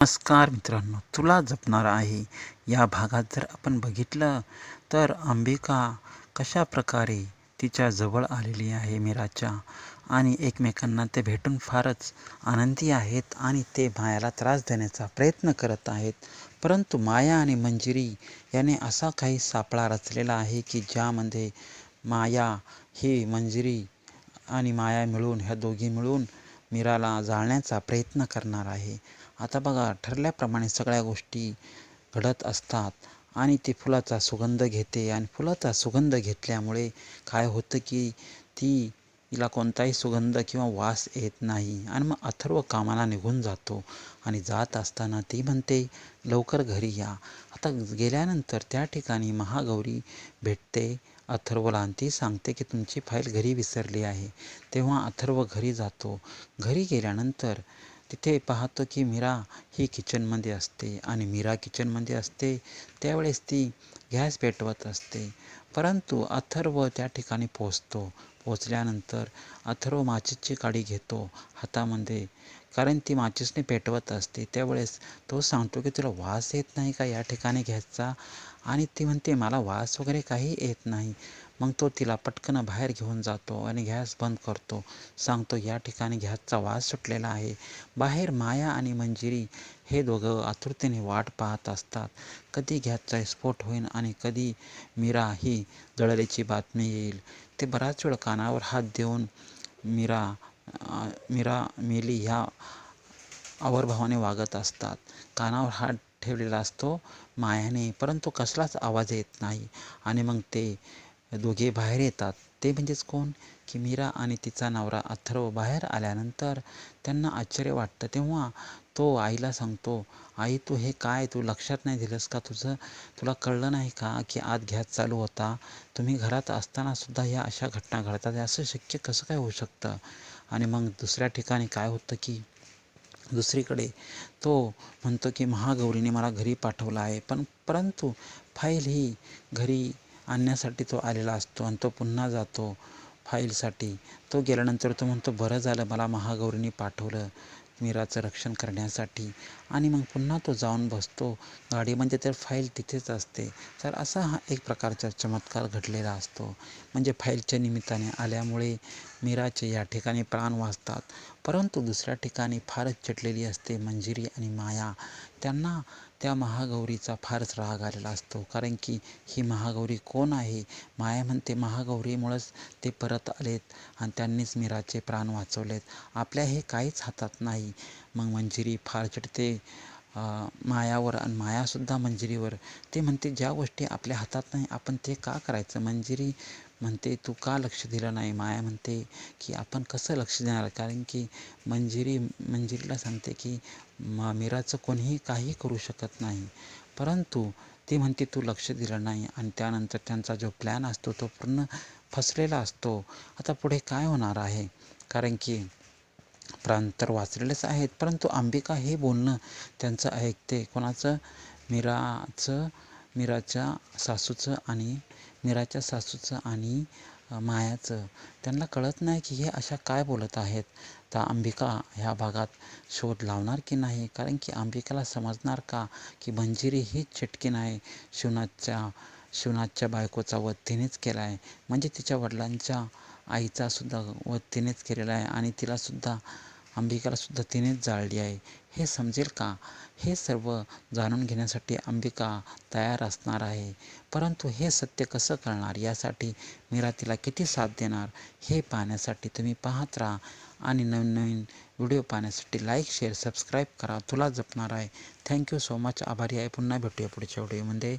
नमस्कार मित्रांनो तुला जपणार आहे. या भागात जर आपण बघितलं तर अंबिका कशा प्रकारे तिच्या जवळ आलेली आहे मीराच्या आणि एकमेकांना ते भेटून फारच आनंदी आहेत आणि ते मायाला त्रास देण्याचा प्रयत्न करत आहेत. परंतु माया आणि मंजिरी याने असा काही सापळा रचलेला आहे की ज्यामध्ये माया ही मंजिरी आणि माया मिळून ह्या दोघी मिळून मीराला जाळण्याचा प्रयत्न करणार आहे. आता बघा ठरल्याप्रमाणे सगळ्या गोष्टी घडत असतात आणि ती फुलाचा सुगंध घेते आणि फुलाचा सुगंध घेतल्यामुळे काय होतं की ती तिला कोणताही सुगंध किंवा वास येत नाही आणि मग अथर्व कामाला निघून जातो आणि जात असताना ती म्हणते लवकर घरी या. आता गेल्यानंतर त्या ठिकाणी महागौरी भेटते अथर्वला आणि ती सांगते की तुमची फाईल घरी विसरली आहे. तेव्हा अथर्व घरी जातो. घरी गेल्यानंतर तिथे पाहतो की मीरा ही किचनमध्ये असते आणि मीरा किचनमध्ये असते. त्यावेळेस ती गॅस पेटवत असते. परंतु अथर्व त्या ठिकाणी पोचतो पोचल्यानंतर अथर्व माचीसची काडी घेतो हातामध्ये. कारण ती माचीसने पेटवत असते. त्यावेळेस तो सांगतो की तुला वास येत नाही का या ठिकाणी घ्यायचा? आणि ती म्हणते मला वास वगैरे काही येत नाही. मग तो तिला पटकन बाहेर घेऊन जातो आणि गॅस बंद करतो. सांगतो या ठिकाणी गॅसचा वास सुटलेला आहे. बाहेर माया आणि मंजिरी हे दोघं आतुरतेने वाट पाहत असतात. कधी गॅसचा स्फोट होईल आणि कधी मीरा ही जळल्याची बातमी येईल. ते बराच वेळ कानावर हात देऊन मीरा मीरा मेली ह्या आवर्भावाने वागत असतात. कानावर हात ठेवलेला असतो मायाने परंतु कसलाच आवाज येत नाही. आणि मग ते दोघे बाहेर येतात. ते म्हणजेच कोण? की मीरा आणि तिचा नवरा अथर्व बाहेर आल्यानंतर त्यांना आश्चर्य वाटतं. तेव्हा तो आईला सांगतो आई तू हे काय? तू लक्षात नाही दिलंस का तुझं? तुला कळलं नाही का की आत गॅस चालू होता? तुम्ही घरात असतानासुद्धा या अशा घटना घडतात. असं शक्य कसं काय होऊ शकतं? आणि मग दुसऱ्या ठिकाणी काय होतं की दुसरीकडे तो म्हणतो की महागौरीने मला घरी पाठवलं आहे पण परंतु फाईल ही घरी आणण्यासाठी तो आलेला असतो आणि तो पुन्हा जातो फाईलसाठी. तो गेल्यानंतर तो म्हणतो बरं झालं मला महागौरीने पाठवलं. मीराचं रक्षण करण्यासाठी. आणि मग पुन्हा तो जाऊन बसतो. गाडीमध्ये म्हणजे तर फाईल तिथेच असते. तर असा हा एक प्रकारचा चमत्कार घडलेला असतो. म्हणजे फाईलच्या निमित्ताने आल्यामुळे मीराचे या ठिकाणी प्राण वाचतात. परंतु दुसऱ्या ठिकाणी फारच चटलेली असते मंजिरी आणि माया. त्यांना त्या महागौरीचा फारच राग आलेला असतो. कारण की ही महागौरी कोण आहे? माया म्हणते महागौरीमुळंच ते परत आलेत आणि त्यांनीच मीराचे प्राण वाचवलेत. आपल्या हे काहीच हातात नाही. मग मंजिरी फार चिडते मायावर आणि मायासुद्धा मंजिरीवर. ते म्हणते ज्या गोष्टी आपल्या हातात नाही आपण ते का करायचं? मंजिरी म्हणते तू का लक्ष दिलं नाही? माया म्हणते की आपण कसं लक्ष देणार? कारण की मंजिरी मंजिरीला सांगते की म मीराचं कोणीही काही करू शकत नाही. परंतु ती म्हणते तू लक्ष दिलं नाही. आणि त्यानंतर त्यांचा जो प्लॅन असतो तो पूर्ण फसलेला असतो. आता पुढे काय होणार आहे? कारण की प्राण तर वाचलेलेच आहेत परंतु अंबिका हे बोलणं त्यांचं ऐकते. कोणाचं? मीराचं मीराच्या सासूचं आणि मीराच्या सासूचं आणि मायाचं. त्यांना कळत नाही की हे अशा काय बोलत आहेत. तर अंबिका ह्या भागात शोध लावणार की नाही? कारण की अंबिकाला समजणार का की मंजिरी हीच चिटकीन आहे शिवनाथच्या शिवनाथच्या बायकोचा वध तिनेच केला आहे म्हणजे तिच्या वडिलांच्या आईचासुद्धा वध तिनेच केलेला आहे आणि तिलासुद्धा अंबिकालासुद्धा तिनेच जाळली आहे. हे समजेल का? हे सर्व जाणून घेण्यासाठी अंबिका तयार असणार आहे. परंतु हे सत्य कसं कळणार? यासाठी मीरा तिला किती साथ देणार? हे पाहण्यासाठी तुम्ही पाहत राहा आणि नवीन नवीन व्हिडिओ पाहण्यासाठी लाईक शेअर सबस्क्राईब करा. तुला जपणार आहे. Thank you so much. आभारी आहे. पुन्हा भेटूया पुढच्या व्हिडिओमध्ये.